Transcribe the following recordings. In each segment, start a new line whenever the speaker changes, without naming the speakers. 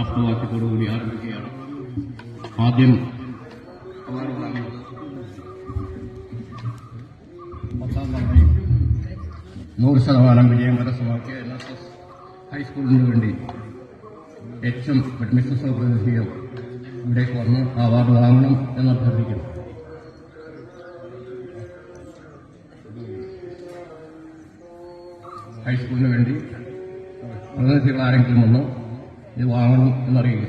ആപ്തവാക്യത്തോടുകൂടി ആരംഭിക്കുകയാണ്. ആദ്യം നൂറ് ശതമാനം വിജയം കരസ്ഥമാക്കിയ എൻ എസ് എസ് ഹൈസ്കൂളിന് വേണ്ടി എച്ച് എം അഡ്മിഷൻസ് പ്രതിനിധികൾ ഇവിടേക്ക് വന്ന് അവാർഡ് വാങ്ങണം എന്ന് അഭ്യർത്ഥിക്കുന്നു ഹൈസ്കൂളിന് വേണ്ടി പ്രതിനിധികൾ ആരെങ്കിലും വന്ന്? ഇത് വാങ്ങണം എന്നറിയില്ല.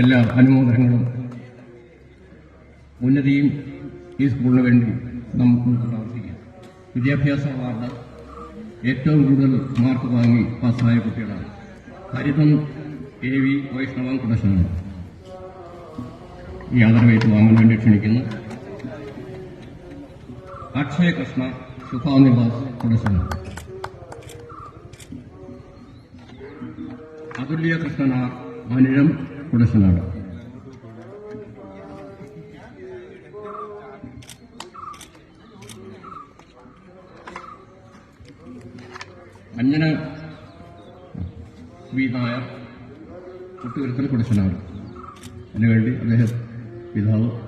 എല്ലാ അനുമോദനങ്ങളും ഉന്നതിയും ഈ സ്കൂളിന് വേണ്ടി നമുക്ക് പ്രാർത്ഥിക്കാം. വിദ്യാഭ്യാസ അവാർഡ് ഏറ്റവും കൂടുതൽ മാർക്ക് വാങ്ങി പാസ്സായ കുട്ടികളാണ്. ഹരിതം എ വി വൈഷ്ണവൻ കുടശനാണ് ഈ ആദരവായിട്ട് വാങ്ങാൻ വേണ്ടി ക്ഷണിക്കുന്നു. അക്ഷയ കൃഷ്ണ കുടശനാണ് അതുല്യ കൃഷ്ണന അനിഴം കുടശനാട് അഞ്ജന വി നായർ കുട്ടികരുത്തൽ കുടശനാട് അതിനുവേണ്ടി അദ്ദേഹം You?